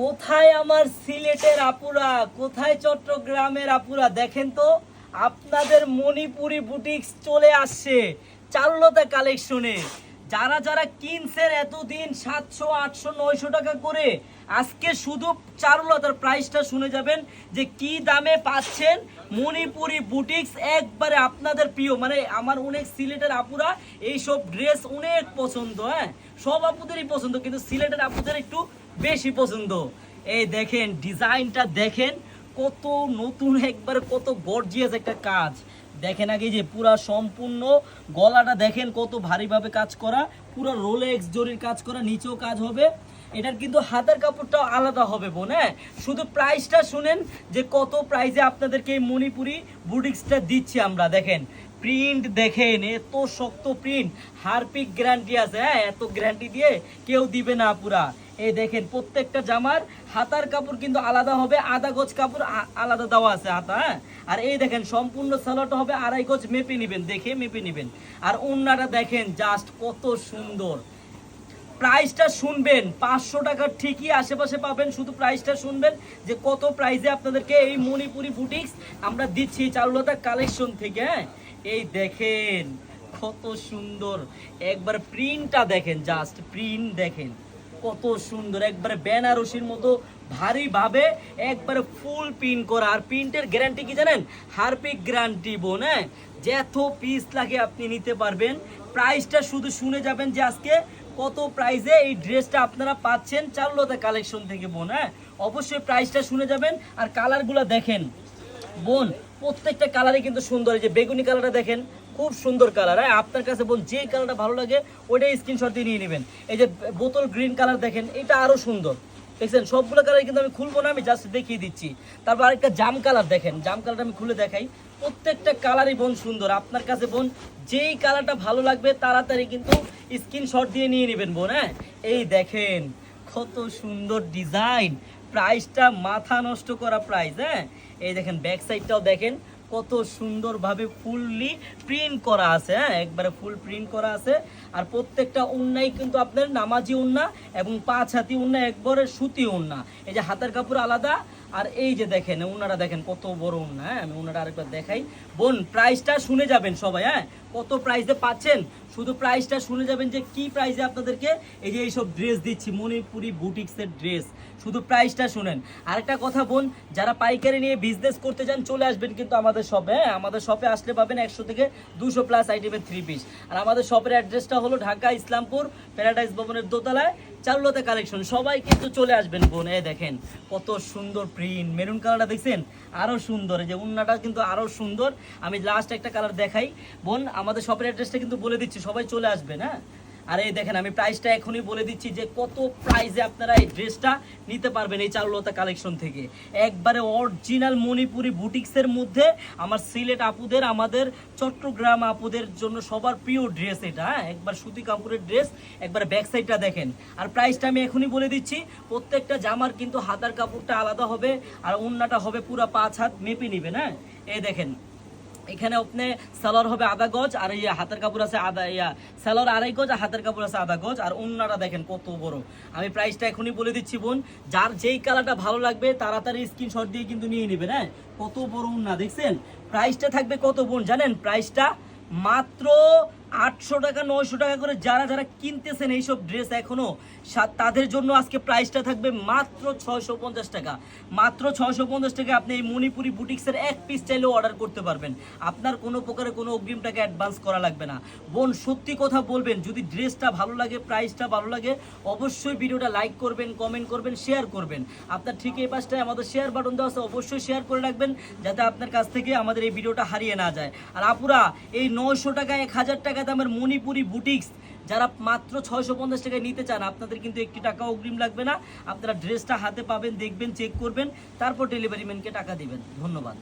কোথায় আমার সিলেটের আপুরা? কোথায় চট্টগ্রামের আপুরা? দেখেন তো, আপনাদের মণিপুরি বুটিক্স চলে আসছে চারুলতা কালেকশনে। যারা যারা কিনছেন এতদিন সাতশো, আটশো, নয়শো টাকা করে, আজকে শুধু চারুলতার প্রাইসটা শুনে যাবেন যে কি দামে পাচ্ছেন মণিপুরি বুটিক্স। একবারে আপনাদের প্রিয় মানে আমার অনেক সিলেটের আপুরা এইসব ড্রেস অনেক পছন্দ হ্যাঁ? সব আপুদেরই পছন্দ, কিন্তু সিলেটের আপুদের একটু বেশি পছন্দ। এই দেখেন, ডিজাইনটা দেখেন, কত নতুন একবার, কত গর্জিয়াস একটা কাজ। দেখেন আগে যে পুরা সম্পূর্ণ গলাটা দেখেন, কত ভারীভাবে কাজ করা, পুরো রোলেক্স জরির কাজ করা, নিচেও কাজ হবে। এটার কিন্তু হাতের কাপড়টাও আলাদা হবে বোন হ্যাঁ? শুধু প্রাইসটা শুনেন যে কত প্রাইসে আপনাদেরকে এই মণিপুরি বুটিক্সটা দিচ্ছি আমরা, দেখেন। প্রিন্ট দেখেন, এত শক্ত প্রিন্ট হারপিক গ্যারান্টি আছে হ্যাঁ? এত গ্যারান্টি দিয়ে কেউ দিবে না পুরা। এই দেখেন, প্রত্যেকটা জামার হাতার কাপড় কিন্তু আলাদা হবে, আধা গজ কাপড় আলাদা দেওয়া আছে হাতা হ্যাঁ? আর এই দেখেন, সম্পূর্ণ সালোয়ারটা হবে আড়াই গজ মেপে নেবেন, দেখে মেপে নেবেন। আর ওন্নাটা দেখেন জাস্ট কত সুন্দর। প্রাইসটা শুনবেন, পাঁচশো টাকার ঠিকই আশেপাশে পাবেন, শুধু প্রাইসটা শুনবেন যে কত প্রাইসে আপনাদেরকে এই মণিপুরি বুটিক্স আমরা দিচ্ছি চারুলতা কালেকশন থেকে হ্যাঁ? এই দেখেন, কত সুন্দর। একবার প্রিন্টটা দেখেন জাস্ট প্রিন্ট দেখেন। কত সুন্দর। একবারে বেনারসির মতো ভারীভাবে একবারে ফুল প্রিন্ট করা। আর প্রিন্টের গ্যারান্টি কি জানেন? হারপিক গ্যারান্টি বোন হ্যাঁ যত পিস লাগে আপনি নিতে পারবেন। প্রাইসটা শুধু শুনে যাবেন যে আজকে কত প্রাইসে এই ড্রেসটা আপনারা পাচ্ছেন চারুলতা কালেকশন থেকে বোন হ্যাঁ অবশ্যই প্রাইসটা শুনে যাবেন। আর কালারগুলো দেখেন। বোন প্রত্যেকটা কালারই কিন্তু সুন্দর। এই যে বেগুনি কালারটা দেখেন, খুব সুন্দর কালার হ্যাঁ আপনার কাছে বোন যে কালারটা ভালো লাগে, ওইটাই স্ক্রিনশট দিয়ে নিয়ে নেবেন। এই যে বোতল গ্রিন কালার দেখেন, এটা আরও সুন্দর। দেখছেন? সবগুলো কালার কিন্তু আমি খুলবো না, আমি জাস্ট দেখিয়ে দিচ্ছি। তারপর আরেকটা জাম কালার দেখেন, জাম কালারটা আমি খুলে দেখাই। প্রত্যেকটা কালারই বোন সুন্দর। আপনার কাছে বোন যেই কালারটা ভালো লাগবে, তাড়াতাড়ি কিন্তু স্ক্রিনশট দিয়ে নিয়ে নেবেন বোন হ্যাঁ? এই দেখেন, কত সুন্দর ডিজাইন প্রাইসটা মাথা নষ্ট করা প্রাইস হ্যাঁ? এই দেখেন ব্যাক সাইডটাও দেখেন, কত সুন্দরভাবে ফুললি প্রিন্ট করা আছে হ্যাঁ? একবারে ফুল প্রিন্ট করা আছে। আর প্রত্যেকটা উন্নাই কিন্তু আপনার নামাজি উন্না এবং পাঁচ হাতি উন্না, একবারে সুতি উন্না। এই যে হাতের কাপড় আলাদা আর এই যে দেখেন উনারা দেখেন কত বড় উন্না হ্যাঁ? আমি উনারা আরেকবার দেখাই। বোন প্রাইসটা শুনে যাবেন সবাই হ্যাঁ? কত প্রাইসে পাচ্ছেন? শুধু প্রাইসটা শুনে যাবেন যে কি প্রাইসে আপনাদেরকে এই যে এইসব ড্রেস দিচ্ছি, মণিপুরি বুটিক্সের ড্রেস শুধু প্রাইসটা শুনেন। আরেকটা কথা বোন, যারা পাইকারি নিয়ে বিজনেস করতে চান, চলে আসবেন কিন্তু আমাদের শপে হ্যাঁ? আমাদের শপে আসলে পাবেন একশো থেকে দুশো প্লাস আইটেমের থ্রি পিস আর আমাদের শপের অ্যাড্রেসটা হলো ঢাকা, ইসলামপুর প্যারাডাইস ভবনের দোতলায়। চারুলতা কালেকশন। সবাই কিন্তু চলে আসবেন বোন এ দেখেন, কত সুন্দর প্রিন্ট মেরুন কালারটা দেখছেন? আরও সুন্দর। যে উন্নাটা কিন্তু আরও সুন্দর। আমি লাস্ট একটা কালার দেখাই। বোন, আমাদের শপের অ্যাড্রেসটা কিন্তু বলে দিচ্ছি, সবাই চলে আসবেন হ্যাঁ? আর এই দেখেন, আমি প্রাইসটা এখনই বলে দিচ্ছি যে কত প্রাইসে আপনারা এই ড্রেসটা নিতে পারবেন এই চারুলতা কালেকশন থেকে। একবারে অরিজিনাল মণিপুরি বুটিক্সের মধ্যে আমার সিলেট আপুদের, আমাদের চট্টগ্রাম আপুদের জন্য সবার প্রিয় ড্রেস এটা হ্যাঁ? একবার সুতি কাপড়ের ড্রেস একবার ব্যাক সাইডটা দেখেন। আর প্রাইসটা আমি এখনই বলে দিচ্ছি, প্রত্যেকটা জামার কিন্তু হাতার কাপড়টা আলাদা হবে, আর ওন্নাটা হবে পুরো পাঁচ হাত মেপে নেবেন হ্যাঁ? এই দেখেন এখানে আপনি সালোয়ার হবে আধা গজ, আর ইয়া হাতের কাপড় আছে আধা ইয়া সালোয়ার আড়াই গজ, আর হাতের কাপড় আছে আধা গজ, আর অন্যরা দেখেন কত বড়। আমি প্রাইসটা এখনই বলে দিচ্ছি বোন, যার যেই কালারটা ভালো লাগবে তাড়াতাড়ি স্ক্রিনশট দিয়ে কিন্তু নিয়ে নেবেন হ্যাঁ? কত বড় উন্না, দেখছেন? প্রাইসটা থাকবে কত বোন, জানেন? প্রাইসটা মাত্র আটশো টাকা, নয়শো টাকা করে যারা যারা কিনতেছেন এইসব ড্রেস এখনও, সা- তাদের জন্য আজকে প্রাইসটা থাকবে মাত্র ছয়শো পঞ্চাশ টাকা। মাত্র ছয়শো পঞ্চাশ টাকা আপনি এই মণিপুরি বুটিক্সের এক পিস চাইলেও অর্ডার করতে পারবেন। আপনার কোনো প্রকারে কোনো অগ্রিম টাকা অ্যাডভান্স করা লাগবে না। বোন, সত্যি কথা বলবেন, যদি ড্রেসটা ভালো লাগে প্রাইসটা ভালো লাগে, অবশ্যই ভিডিওটা লাইক করবেন কমেন্ট করবেন শেয়ার করবেন। আপনার ঠিক এই পাশটায় আমাদের শেয়ার বাটন দেওয়া আছে, অবশ্যই শেয়ার করে রাখবেন, যাতে আপনার কাছ থেকে আমাদের এই ভিডিওটা হারিয়ে না যায়। আর আপুরা, এই নয়শো টাকা, এক হাজার টাকা দামের মণিপুরি বুটিক্স, যারা মাত্র ছয়শো পঞ্চাশ টাকায় নিতে চান, আপনাদের কিন্তু একটি টাকা অগ্রিম লাগবে না। আপনারা ড্রেসটা হাতে পাবেন, দেখবেন চেক করবেন, তারপর ডেলিভারি ম্যানকে টাকা দেবেন। ধন্যবাদ।